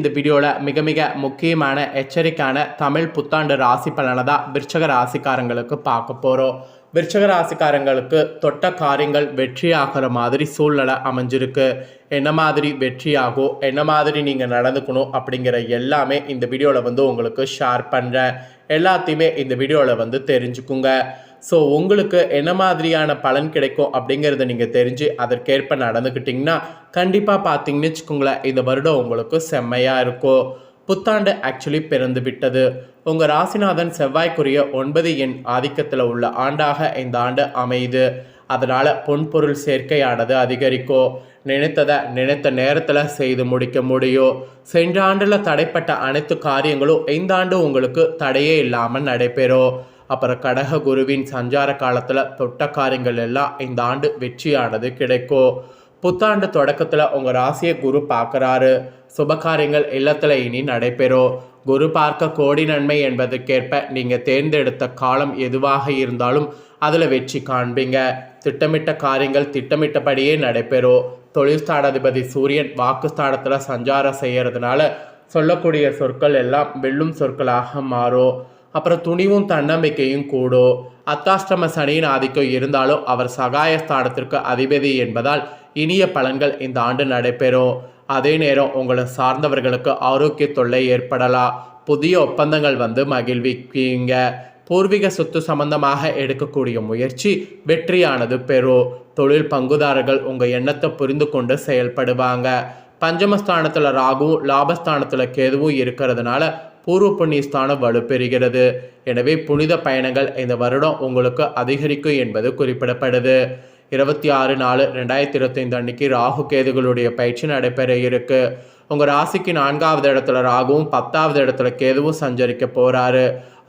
இந்த வீடியோவில் மிக மிக முக்கியமான எச்சரிக்கையான தமிழ் புத்தாண்டு ராசி பலனை தான் விருச்சக ராசிக்காரங்களுக்கு பார்க்க போகிறோம் விருச்சக ராசிக்காரங்களுக்கு தொட்ட காரியங்கள் வெற்றியாகிற மாதிரி சூழ்நிலை அமைஞ்சிருக்கு. என்ன மாதிரி வெற்றியாகும் என்ன மாதிரி நீங்கள் நடந்துக்கணும் அப்படிங்கிற எல்லாமே இந்த வீடியோவில் வந்து உங்களுக்கு ஷேர் பண்ணுறேன் எல்லாத்தையுமே இந்த வீடியோவில் வந்து தெரிஞ்சுக்குங்க. ஸோ உங்களுக்கு என்ன மாதிரியான பலன் கிடைக்கும் அப்படிங்கிறத நீங்கள் தெரிஞ்சு அதற்கேற்ப நடந்துக்கிட்டிங்கன்னா கண்டிப்பாக பார்த்தீங்கன்னு வச்சுக்கோங்களேன் இந்த வருடம் உங்களுக்கு செம்மையாக இருக்கும். புத்தாண்டு ஆக்சுவலி பிறந்து விட்டது. உங்கள் ராசிநாதன் செவ்வாய்க்குரிய ஒன்பது எண் ஆதிக்கத்தில் உள்ள ஆண்டாக இந்த ஆண்டு அமையுது. அதனால் பொன்பொருள் சேர்க்கையானது அதிகரிக்கும். நினைத்ததை நினைத்த நேரத்தில் செய்து முடிக்க முடியும். சென்ற ஆண்டில் தடைப்பட்ட அனைத்து காரியங்களும் இந்த ஆண்டு உங்களுக்கு தடையே இல்லாமல் நடைபெறும். அப்புறம் கடக குருவின் சஞ்சார காலத்தில் தொட்ட காரியங்கள் எல்லாம் இந்த ஆண்டு வெற்றியானது கிடைக்கும் புத்தாண்டு தொடக்கத்தில் உங்கள் ராசியை குரு பார்க்குறாரு. சுபகாரியங்கள் இல்லத்தில் இனி நடைபெறும் குரு பார்க்க கோடி நன்மை என்பதற்கேற்ப நீங்கள் தேர்ந்தெடுத்த காலம் எதுவாக இருந்தாலும் அதில் வெற்றி காண்பீங்க. திட்டமிட்ட காரியங்கள் திட்டமிட்டபடியே நடைபெறும் தொழில் ஸ்தானாதிபதி சூரியன் வாக்குஸ்தானத்தில் சஞ்சாரம் செய்கிறதுனால சொல்லக்கூடிய சொற்கள் எல்லாம் வெல்லும் சொற்களாக மாறும் அப்புறம் துணிவும் தன்னம்பிக்கையும் கூடும் அத்தாஷ்டம சனியின் ஆதிக்கம் இருந்தாலும் அவர் சகாயஸ்தானத்திற்கு அதிபதி என்பதால் இனிய பலன்கள் இந்த ஆண்டு நடைபெறும். அதே நேரம் உங்களை சார்ந்தவர்களுக்கு ஆரோக்கிய தொல்லை ஏற்படலாம். புதிய ஒப்பந்தங்கள் வந்து மகிழ்விக்கீங்க பூர்வீக சொத்து சம்பந்தமாக எடுக்கக்கூடிய முயற்சி வெற்றியானது பெறும். தொழில் பங்குதாரர்கள் உங்கள் எண்ணத்தை புரிந்து கொண்டு செயல்படுவாங்க. பஞ்சமஸ்தானத்தில் ராகுவும் லாபஸ்தானத்தில் கேதுவும் இருக்கிறதுனால பூர்வ புண்ணியஸ்தானம் வலுப்பெறுகிறது. எனவே புனித பயணங்கள் இந்த வருடம் உங்களுக்கு அதிகரிக்கும் என்பது குறிப்பிடப்படுது. இருபத்தி ஆறு நாலு ரெண்டாயிரத்தி இருபத்தைந்து அன்னைக்கு ராகு கேதுகளுடைய பயிற்சி நடைபெற இருக்கு. உங்கள் ராசிக்கு நான்காவது இடத்துல ராகுவும் பத்தாவது இடத்துல கேதுவும் சஞ்சரிக்க போகிறாரு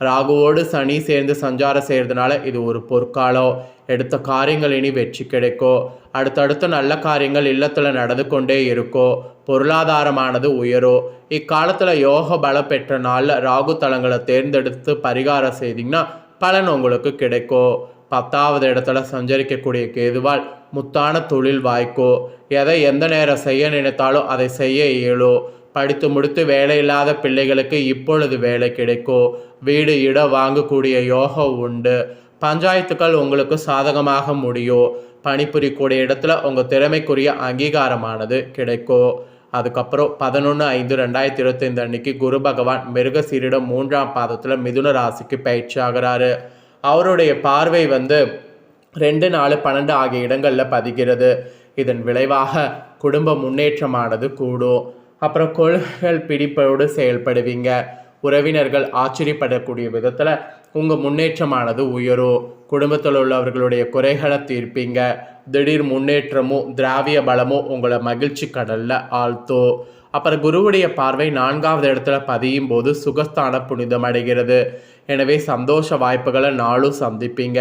ராகுவோடு சனி சேர்ந்து சஞ்சாரம் செய்கிறதுனால இது ஒரு பொற்காலம். எடுத்த காரியங்கள் இனி வெற்றி கிடைக்கும். அடுத்தடுத்த நல்ல காரியங்கள் இல்லத்தில் நடந்து கொண்டே இருக்கும். பொருளாதாரமானது உயரும். இக்காலத்தில் யோக பலம் பெற்ற நாளில் ராகு தலங்களை தேர்ந்தெடுத்து பரிகாரம் செய்தீங்கன்னா பலன் உங்களுக்கு கிடைக்கும். பத்தாவது இடத்துல சஞ்சரிக்கக்கூடிய கேதுவால் முத்தான தொழில் வாய்க்கோ. எதை எந்த நேரம் செய்ய நினைத்தாலும் அதை செய்ய இயலும் படித்து முடித்து வேலை இல்லாத பிள்ளைகளுக்கு இப்பொழுது வேலை கிடைக்கும் வீடு இடம் வாங்கக்கூடிய யோகம் உண்டு. பஞ்சாயத்துக்கள் உங்களுக்கு சாதகமாக முடியும் பணிபுரியக்கூடிய இடத்துல உங்கள் திறமைக்குரிய அங்கீகாரமானது கிடைக்கும் அதுக்கப்புறம் பதினொன்று ஐந்து ரெண்டாயிரத்தி இருபத்தைந்து அன்னைக்கு குரு பகவான் மிருகசீரிடம் மூன்றாம் பாதத்தில் மிதுன ராசிக்கு பயிற்சி ஆகிறாரு அவருடைய பார்வை வந்து ரெண்டு நாலு பன்னெண்டு ஆகிய இடங்களில் பதிகிறது. இதன் விளைவாக குடும்ப முன்னேற்றமானது கூடும். அப்புறம் கொள்கைகள் பிடிப்போடு செயல்படுவீங்க. உறவினர்கள் ஆச்சரியப்படக்கூடிய விதத்தில் உங்கள் முன்னேற்றமானது உயரும் குடும்பத்தில் உள்ளவர்களுடைய குறைகளை தீர்ப்பீங்க. திடீர் முன்னேற்றமும் திராவிய பலமும் உங்களை மகிழ்ச்சி கடலில் ஆழ்த்தோ. அப்புறம் குருவுடைய பார்வை நான்காவது இடத்துல பதியும் போது சுகஸ்தான புனிதம் அடைகிறது. எனவே சந்தோஷ வாய்ப்புகளை நாளும் சந்திப்பீங்க.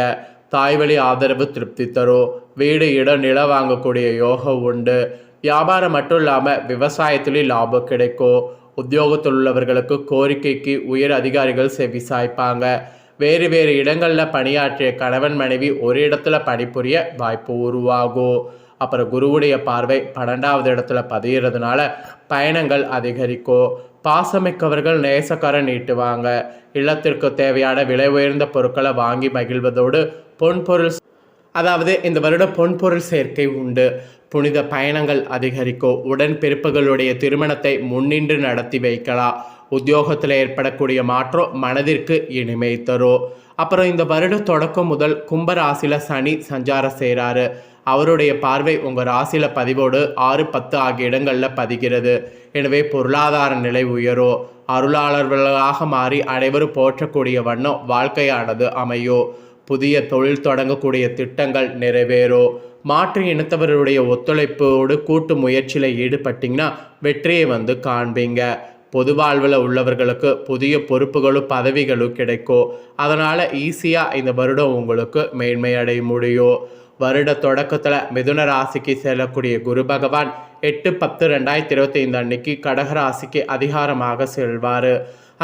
தாய்வழி ஆதரவு திருப்தி தரும் வீடு இடம் நில வாங்கக்கூடிய யோகம் உண்டு. வியாபாரம் மட்டும் இல்லாமல் விவசாயத்துலேயும் லாபம் கிடைக்கும். உத்தியோகத்தில் உள்ளவர்களுக்கு கோரிக்கைக்கு உயர் அதிகாரிகள் செவி சாய்ப்பாங்க. வேறு வேறு இடங்களில் பணியாற்றிய கணவன் மனைவி ஒரு இடத்துல பணிபுரிய வாய்ப்பு உருவாகும் அப்புறம் குருவுடைய பார்வை பன்னெண்டாவது இடத்துல பதியறதுனால பயணங்கள் அதிகரிக்கும் பாசமிக்கவர்கள் நேசக்காரன் நீட்டுவாங்க. இல்லத்திற்கு தேவையான விலை உயர்ந்த பொருட்களை வாங்கி மகிழ்வதோடு பொன்பொருள் அதாவது இந்த வருடம் பொன்பொருள் சேர்க்கை உண்டு. புனித பயணங்கள் அதிகரிக்கும் உடன் பிறப்புகளுடைய திருமணத்தை முன்னின்று நடத்தி வைக்கலாம். உத்தியோகத்தில் ஏற்படக்கூடிய மாற்றம் மனதிற்கு இனிமை தரும். அப்புறம் இந்த வருட தொடக்கம் முதல் கும்பராசியில் சனி சஞ்சாரம் செய்கிறாரு அவருடைய பார்வை உங்கள் ராசியில் பதிவோடு ஆறு பத்து ஆகிய இடங்களில் பதிகிறது. எனவே பொருளாதார நிலை உயரும். அருளாளர்களாக மாறி அனைவரும் போற்றக்கூடிய வண்ணம் வாழ்க்கையானது அமையும். புதிய தொழில் தொடங்கக்கூடிய திட்டங்கள் நிறைவேறும். மாற்று இனத்தவருடைய ஒத்துழைப்போடு கூட்டு முயற்சியில் ஈடுபட்டிங்கன்னா வெற்றியை வந்து காண்பீங்க. பொது வாழ்வில் உள்ளவர்களுக்கு புதிய பொறுப்புகளும் பதவிகளும் கிடைக்கும் அதனால் ஈஸியாக இந்த வருடம் உங்களுக்கு மேன்மை அடைய முடியும் வருட தொடக்கத்தில் மிதுன ராசிக்கு செல்லக்கூடிய குரு பகவான் எட்டு பத்து ரெண்டாயிரத்தி இருபத்தி ஐந்து அன்னைக்கு கடகராசிக்கு அதிகாரமாக செல்வார்.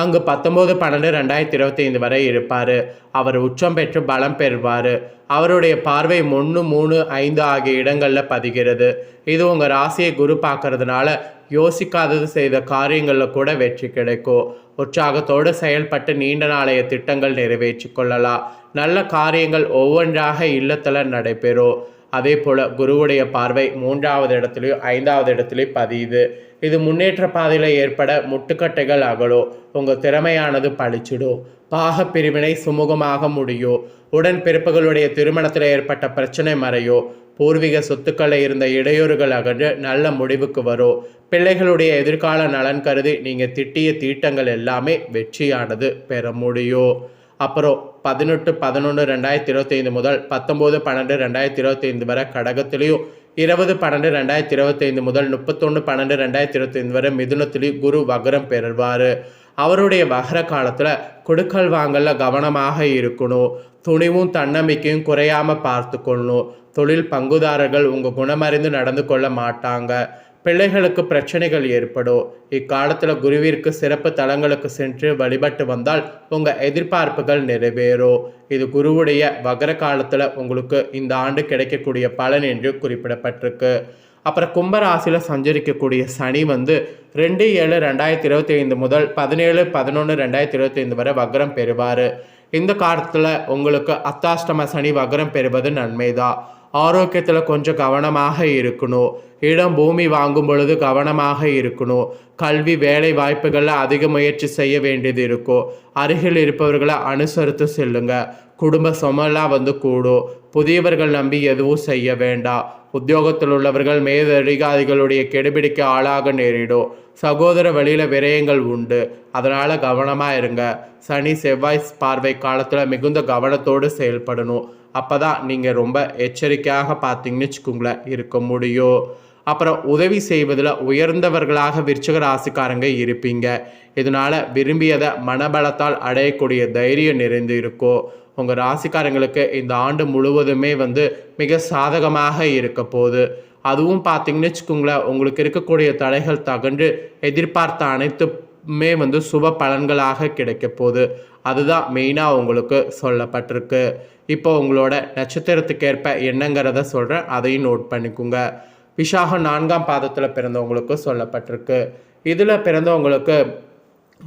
அங்கு பத்தொம்போது பன்னெண்டு ரெண்டாயிரத்தி இருபத்தி ஐந்து வரை இருப்பார். அவர் உச்சம் பெற்று பலம் பெறுவார். அவருடைய பார்வை ஒன்று மூணு ஐந்து ஆகிய இடங்களில் பதிகிறது. இது உங்கள் ராசியை குரு பார்க்கறதுனால யோசிக்காதது செய்த காரியங்களில் கூட வெற்றி கிடைக்கும். உற்சாகத்தோடு செயல்பட்டு நீண்ட நாளைய திட்டங்கள் நிறைவேற்றி கொள்ளலாம். நல்ல காரியங்கள் ஒவ்வொன்றாக இல்லத்தில் நடைபெறும். அதே போல் குருவுடைய பார்வை மூன்றாவது இடத்துலையும் ஐந்தாவது இடத்துலையும் பதியுது. இது முன்னேற்ற பாதையில் ஏற்பட முட்டுக்கட்டைகள் அகலும் உங்கள் திறமையானது பழிச்சிடும் பாக பிரிவினை சுமூகமாக முடியும் உடன் பிறப்புகளுடைய திருமணத்தில் ஏற்பட்ட பிரச்சனை மறையோ. பூர்வீக சொத்துக்களில் இருந்த இடையூறுகள் அகன்று நல்ல முடிவுக்கு வரும் பிள்ளைகளுடைய எதிர்கால நலன் கருதி நீங்கள் திட்டிய தீட்டங்கள் எல்லாமே வெற்றியானது பெற முடியும் அப்புறம் பதினெட்டு பதினொன்று ரெண்டாயிரத்தி இருபத்தைந்து முதல் பத்தொம்போது பன்னெண்டு ரெண்டாயிரத்தி இருபத்தைந்து வரை கடகத்திலையும் இருபது பன்னெண்டு ரெண்டாயிரத்தி இருபத்தைந்து முதல் முப்பத்தொன்று பன்னெண்டு ரெண்டாயிரத்தி இருபத்தைந்து வரை மிதுனத்திலையும் குரு வக்ரம் பெறுவார். அவருடைய வகர காலத்தில் கொடுக்கல் வாங்கல கவனமாக இருக்கணும். துணிவும் தன்னம்பிக்கையும் குறையாமல் பார்த்துக்கொள்ளணும். தொழில் பங்குதாரர்கள் உங்கள் குணமறிந்து நடந்து கொள்ள மாட்டாங்க. பிள்ளைகளுக்கு பிரச்சனைகள் ஏற்படும் இக்காலத்தில் குருவிற்கு சிறப்பு தலங்களுக்கு சென்று வழிபட்டு வந்தால் உங்கள் எதிர்பார்ப்புகள் நிறைவேறும் இது குருவுடைய வகர காலத்தில் உங்களுக்கு இந்த ஆண்டு கிடைக்கக்கூடிய பலன் என்று குறிப்பிடப்பட்டிருக்கு. அப்புறம் கும்பராசியில் சஞ்சரிக்கக்கூடிய சனி வந்து ரெண்டு ஏழு ரெண்டாயிரத்தி இருபத்தி ஐந்து முதல் பதினேழு பதினொன்று ரெண்டாயிரத்தி இருபத்தி ஐந்து வரை வக்ரம் பெறுவார். இந்த காலத்தில் உங்களுக்கு அத்தாஷ்டம சனி வக்ரம் பெறுவது நன்மைதான். ஆரோக்கியத்தில் கொஞ்சம் கவனமாக இருக்கணும். இடம் பூமி வாங்கும் பொழுது கவனமாக இருக்கணும். கல்வி வேலை வாய்ப்புகளில் அதிக முயற்சி செய்ய வேண்டியது இருக்கும். அருகில் இருப்பவர்களை அனுசரித்து செல்லுங்க. குடும்ப சுமெல்லாம் வந்து கூடும். புதியவர்கள் நம்பி எதுவும் செய்ய வேண்டாம். உத்தியோகத்தில் உள்ளவர்கள் மேலதிகாரிகளுடைய கெடுபிடிக்க ஆளாக நேரிடும் சகோதர வழியில் விரயங்கள் உண்டு. அதனால் கவனமாக இருங்க. சனி செவ்வாய் பார்வை காலத்தில் மிகுந்த கவனத்தோடு செயல்படணும். அப்போ தான் நீங்கள் ரொம்ப எச்சரிக்கையாக பார்த்தீங்கன்னு வச்சுக்கோங்களேன் இருக்க முடியும். அப்புறம் உதவி செய்வதில் உயர்ந்தவர்களாக விருச்சக ராசிக்காரங்க இருப்பீங்க. இதனால் விரும்பியதை மனபலத்தால் அடையக்கூடிய தைரியம் நிறைந்து இருக்கும். உங்கள் ராசிக்காரங்களுக்கு இந்த ஆண்டு முழுவதுமே வந்து மிக சாதகமாக இருக்க போகுது. அதுவும் பார்த்தீங்கன்னு வச்சுக்கோங்களேன் உங்களுக்கு இருக்கக்கூடிய தடைகள் தகன்று எதிர்பார்த்த அனைத்துமே வந்து சுப பலன்களாக கிடைக்க போகுது. அதுதான் மெயினாக உங்களுக்கு சொல்லப்பட்டிருக்கு. இப்போ உங்களோட நட்சத்திரத்துக்கேற்ப என்னங்கிறத சொல்கிறேன் அதையும் நோட் பண்ணிக்கோங்க. விஷாகம் நான்காம் பாதத்தில் பிறந்தவங்களுக்கு சொல்லப்பட்டிருக்கு. இதில் பிறந்தவங்களுக்கு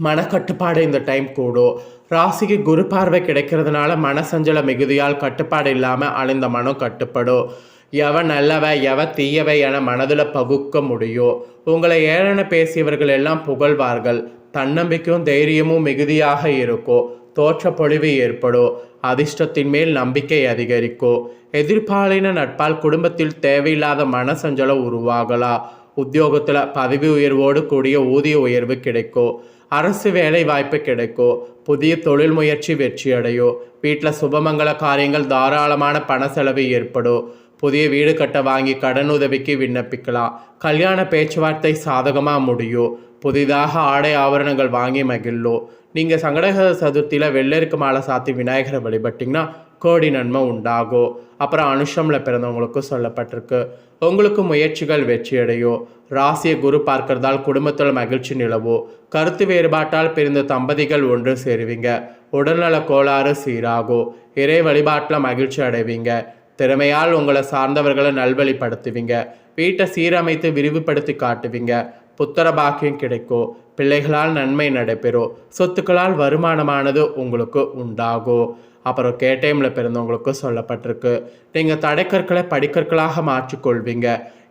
மனக்கட்டுப்பாடு இந்த டைம் கூடும். ராசிக்கு குரு பார்வை கிடைக்கிறதுனால மனசஞ்சல மிகுதியால் கட்டுப்பாடு இல்லாமல் அழிந்த மனம் கட்டுப்படும். எவன் நல்லவ எவ தீயவை என மனதில் பகுக்க முடியும். உங்களை ஏளன பேசியவர்கள் எல்லாம் புகழ்வார்கள். தன்னம்பிக்கையும் தைரியமும் மிகுதியாக இருக்கும். தோற்ற பொழிவு ஏற்படும். அதிர்ஷ்டத்தின் மேல் நம்பிக்கை அதிகரிக்கும். எதிர்பாலின நட்பால் குடும்பத்தில் தேவையில்லாத மனசஞ்சலம் உருவாகலாம். உத்தியோகத்தில் பதவி உயர்வோடு கூடிய ஊதிய உயர்வு கிடைக்கும். அரசு வேலை வாய்ப்பு கிடைக்கும் புதிய தொழில் முயற்சி வெற்றியடையும் வீட்டில் சுபமங்கல காரியங்கள் தாராளமான பண செலவு ஏற்படும் புதிய வீடு கட்ட வாங்கி கடன் உதவிக்கு விண்ணப்பிக்கலாம் கல்யாண பேச்சுவார்த்தை சாதகமாக முடியும் புதிதாக ஆடை ஆபரணங்கள் வாங்கி மகிழ்லோ நீங்கள் சங்கடக சதுர்த்தியில் வெள்ளருக்கு மாலை சாத்தி விநாயகரை வழிபட்டிங்கன்னா கோடி நன்மை உண்டாகும் அப்புறம் அனுஷமில் பிறந்தவங்களுக்கும் சொல்லப்பட்டிருக்கு. உங்களுக்கு முயற்சிகள் வெற்றியடையும் ராசியை குரு பார்க்கறதால் குடும்பத்தில் மகிழ்ச்சி நிலவும் கருத்து வேறுபாட்டால் பிரிந்த தம்பதிகள் ஒன்று சேருவீங்க. உடல்நல கோளாறு சீராகும் இறை வழிபாட்டில் மகிழ்ச்சி அடைவீங்க. திறமையால் உங்களை சார்ந்தவர்களை நல்வழிப்படுத்துவீங்க. வீட்டை சீரமைத்து விரிவுபடுத்தி காட்டுவீங்க. புத்திர பாக்கியம் கிடைக்கும். பிள்ளைகளால் நன்மை நடைபெறும் சொத்துக்களால் வருமானமானது உங்களுக்கு உண்டாகும் அப்புறம் கேட்டயமில் பிறந்தவங்களுக்கு சொல்லப்பட்டிருக்கு. நீங்கள் தடைக்கற்களை படிக்கற்களாக மாற்றிக்கொள்வீங்க.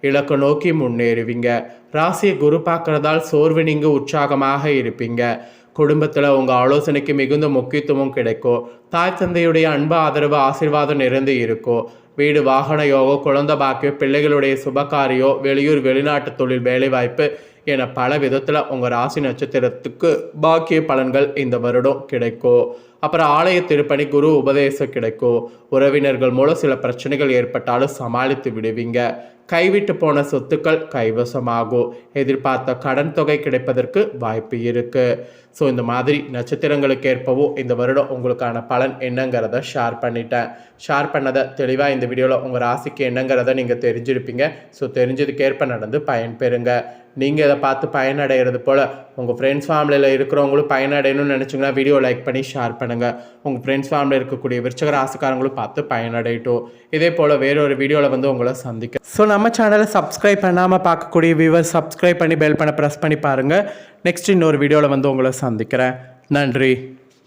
இலக்கு நோக்கி முன்னேறுவீங்க. ராசியை குரு பார்க்கறதால் சோர்வு நீங்கள் உற்சாகமாக இருப்பீங்க. குடும்பத்தில் உங்கள் ஆலோசனைக்கு மிகுந்த முக்கியத்துவம் கிடைக்கும் தாய் தந்தையுடைய அன்பு ஆதரவு ஆசீர்வாதம் நிறைந்து இருக்கும் வீடு வாகன யோகம் குழந்தை பாக்கியம் பிள்ளைகளுடைய சுபகாரியோ வெளியூர் வெளிநாட்டு தொழில் வேலைவாய்ப்பு என பல விதத்தில் உங்கள் ராசி நட்சத்திரத்துக்கு பாக்கிய பலன்கள் இந்த வருடம் கிடைக்கும் அப்புறம் ஆலய திருப்பணி குரு உபதேசம் கிடைக்கும் உறவினர்கள் மூலம் சில பிரச்சனைகள் ஏற்பட்டாலும் சமாளித்து விடுவீங்க. கைவிட்டு போன சொத்துக்கள் கைவசமாகும் எதிர்பார்த்த கடன் தொகை கிடைப்பதற்கு வாய்ப்பு இருக்குது ஸோ இந்த மாதிரி நட்சத்திரங்களுக்கு ஏற்பவும் இந்த வருடம் உங்களுக்கான பலன் என்னங்கிறத ஷேர் பண்ணிட்டேன். ஷேர் பண்ணதை தெளிவாக இந்த வீடியோவில் உங்கள் ராசிக்கு என்னங்கிறத நீங்கள் தெரிஞ்சிருப்பீங்க. ஸோ தெரிஞ்சதுக்கேற்ப நடந்து பயன்பெறுங்க. நீங்கள் இதை பார்த்து பயனடைகிறது போல் உங்கள் ஃப்ரெண்ட்ஸ் ஃபேமிலியில் இருக்கிறவங்களும் பயனடையணும்னு நினச்சிங்கன்னா வீடியோ லைக் பண்ணி ஷேர் பண்ணுங்கள் உங்கள் ஃப்ரெண்ட்ஸ் ஃபேமிலியில் இருக்கக்கூடிய விருச்சக ராசிக்காரங்களும் பார்த்து பயனடையட்டும். இதே போல் வேறொரு வீடியோவில் வந்து உங்களை சந்திக்க ஸோ நம்ம சேனலை சப்ஸ்கிரைப் பண்ணாமல் பார்க்கக்கூடிய வியூவர் சப்ஸ்கிரைப் பண்ணி பெல் பண்ண ப்ரெஸ் பண்ணி பாருங்கள் நெக்ஸ்ட் இன்னொரு வீடியோவில் வந்து உங்களை சந்திக்கிறேன். நன்றி.